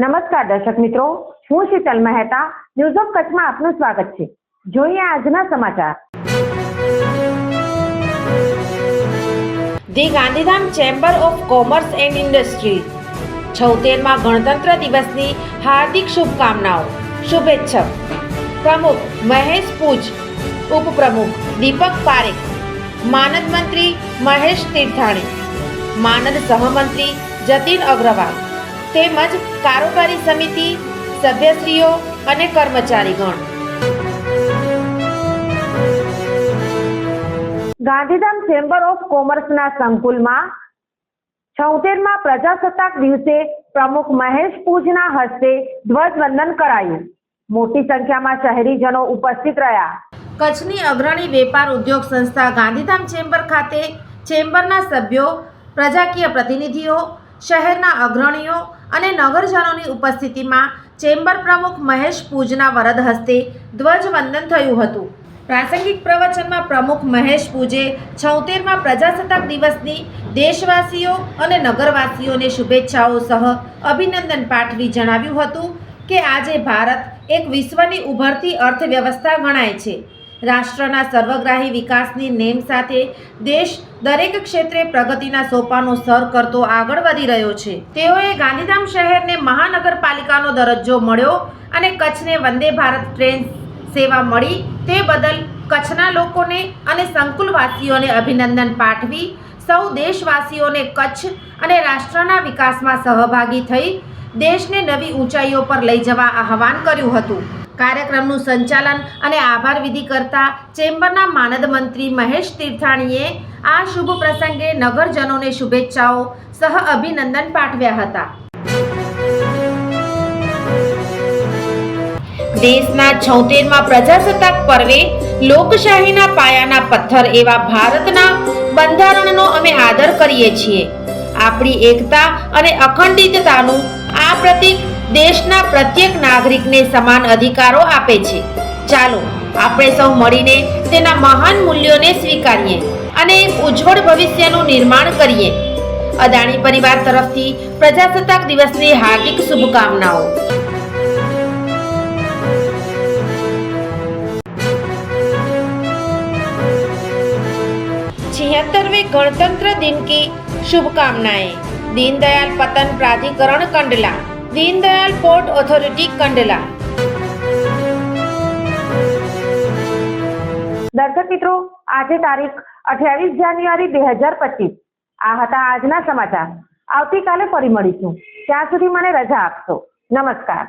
નમસ્કાર દર્શક મિત્રો, હું શીતલ મહેતા ન્યૂઝ ઓફ કચ્છમાં આપનું સ્વાગત છે. જોઈએ આજના સમાચાર. The Gandhidham chamber of commerce and industries છોતેરમાં ગણતંત્ર દિવસની હાર્દિક શુભકામનાઓ. શુભેચ્છક. પ્રમુખ મહેશ પૂજ. ઉપપ્રમુખ દીપક પારેખ. માનદ મંત્રી મહેશ તીર્થાણી. માનદ સહમંત્રી જતીન અગ્રવાલ. તેમજ કારોબારી સમિતિ સભ્યશ્રીઓ અને કર્મચારીગણ. ગાંધીધામ ચેમ્બર ઓફ કોમર્સના સંકુલમાં છોતેરમાં પ્રજાસત્તાક દિવસે પ્રમુખ મહેશ પૂજના હસ્તે ધ્વજવંદન કરાયું. મોટી સંખ્યામાં શહેરીજનો ઉપસ્થિત રહ્યા. કચ્છની અગ્રણી વેપાર ઉદ્યોગ સંસ્થા ગાંધીધામ ચેમ્બર ખાતે ચેમ્બરના સભ્યો પ્રજાકીય પ્રતિનિધિઓ શહેરના અગ્રણીઓ અને નગરજનોની ઉપસ્થિતિમાં ચેમ્બર પ્રમુખ મહેશ પૂજના વરદ હસ્તે ધ્વજવંદન થયું હતું. પ્રાસંગિક પ્રવચનમાં પ્રમુખ મહેશ પૂજે છોતેરમાં પ્રજાસત્તાક દિવસની દેશવાસીઓ અને નગરવાસીઓને શુભેચ્છાઓ સહ અભિનંદન પાઠવી જણાવ્યું હતું કે આજે ભારત એક વિશ્વની ઉભરતી અર્થવ્યવસ્થા ગણાય છે. રાષ્ટ્રના સર્વગ્રાહી વિકાસની નેમ સાથે દેશ દરેક ક્ષેત્રે પ્રગતિના સોપાનો સર કરતો આગળ વધી રહ્યો છે. તેઓએ ગાંધીધામ શહેરને મહાનગરપાલિકાનો દરજ્જો મળ્યો અને કચ્છને વંદે ભારત ટ્રેન સેવા મળી. તે બદલ કચ્છના લોકોને અને સંકુલવાસીઓને અભિનંદન પાઠવી. સૌ દેશવાસીઓને કચ્છ અને રાષ્ટ્રના વિકાસમાં સહભાગી થઈ દેશને નવી ઊંચાઈઓ પર લઈ જવા આહવાન કર્યું હતું. કાર્યક્રમનું સંચાલન અને આભાર વિધિ કરતા ચેમ્બરના માનદ મંત્રી મહેશ તીર્થાણીએ આ શુભ પ્રસંગે નગરજનોને શુભેચ્છાઓ, સહ અભિનંદન પાઠવ્યા હતા. દેશના છોતેરમાં પ્રજાસત્તાક પર્વે લોકશાહીના પાયાના પથ્થર એવા ભારતના બંધારણનો અમે આદર કરીએ છીએ. આપણી એકતા અને અખંડિતતાનું આ પ્રતીક દેશના પ્રત્યેક નાગરિકને સમાન અધિકારો આપે છે ચાલો આપણે સૌ મળીને તેના મહાન મૂલ્યોને સ્વીકારીએ અને એક ઉજ્જવળ ભવિષ્યનું નિર્માણ કરીએ અદાણી પરિવાર તરફથી પ્રજાસત્તાક દિવસની હાર્દિક શુભકામનાઓ छिहत्तरवें गणतंत्र दिन की शुभकामनाएं दीनदयाल पतन प्राधिकरण कंडला દીનદયાલ પોર્ટ ઓથોરિટી કંડલા દર્શક મિત્રો આજે તારીખ અઠ્યાવીસ જાન્યુઆરી બે હજાર પચીસ આ હતા આજના સમાચાર. આવતીકાલે ફરી મળીશું. ત્યાં સુધી મને રજા આપશો. નમસ્કાર.